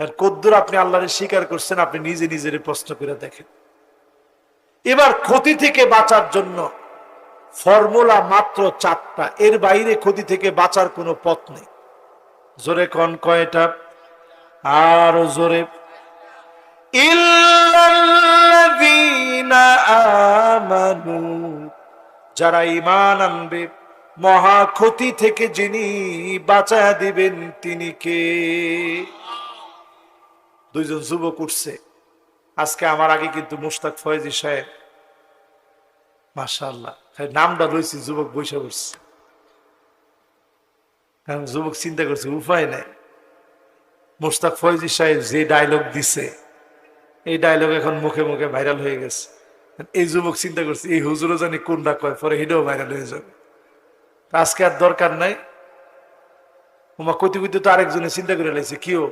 আর কদ্দুর আপনি আল্লাহরে স্বীকার করছেন, আপনি নিজে নিজের প্রশ্ন করে দেখেন। এবার ক্ষতি থেকে বাঁচার জন্য ফর্মুলা মাত্র চারটা। এর বাইরে ক্ষতি থেকে বাঁচার কোনো পথ নেই। জোরে কন কয়টা? আরও জোরে। যারা ইমান আনবে, মহা ক্ষতি থেকে যিনি বাঁচায় দিবেন তিনি কে? দুইজন যুবক উঠছে। আজকে আমার আগে কিন্তু মুশতাক ফয়েজি সাহেব খালি নামটা রয়েছে যুবক বৈশা বসছে। কারণ যুবক চিন্তা করছে, উপায় নাই। মুশতাক ফয়েজি সাহেব যে ডায়লগ দিছে, এই ডায়লগ এখন মুখে মুখে ভাইরাল হয়ে গেছে। এই যুবক চিন্তা করছে, এই হুজুরও জানি কোনটা কয়, পরে হেঁটেও ভাইরাল হয়ে যাবে। আজকে আর দরকার নাই। ওমা কইতে কইতে তো আরেকজনে চিন্তা করে লাইছে, কিও?